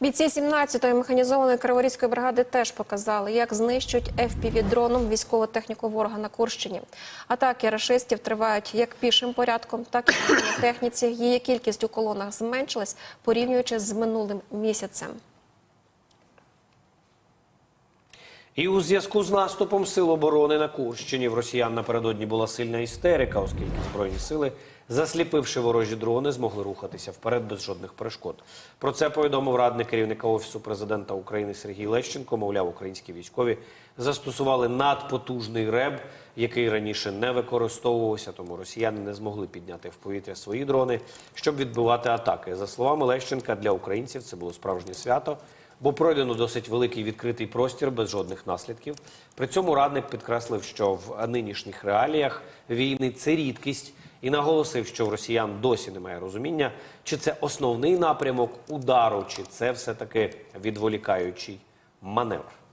Бійці 17-ї механізованої криворізької бригади теж показали, як знищують FPV-дроном військову техніку ворога на Курщині. Атаки рашистів тривають як пішим порядком, так і на техніці. Її кількість у колонах зменшилась, порівнюючи з минулим місяцем. І у зв'язку з наступом сил оборони на Курщині в росіян напередодні була сильна істерика, оскільки збройні сили, засліпивши ворожі дрони, змогли рухатися вперед без жодних перешкод. Про це повідомив радник керівника офісу президента України Сергій Лещенко. Мовляв, українські військові застосували надпотужний РЕБ, який раніше не використовувався, тому росіяни не змогли підняти в повітря свої дрони, щоб відбивати атаки. За словами Лещенка, для українців це було справжнє свято бо пройдено досить великий відкритий простір без жодних наслідків. При цьому радник підкреслив, що в нинішніх реаліях війни це рідкість, і наголосив, що в росіян досі немає розуміння, чи це основний напрямок удару, чи це все таки відволікаючий маневр.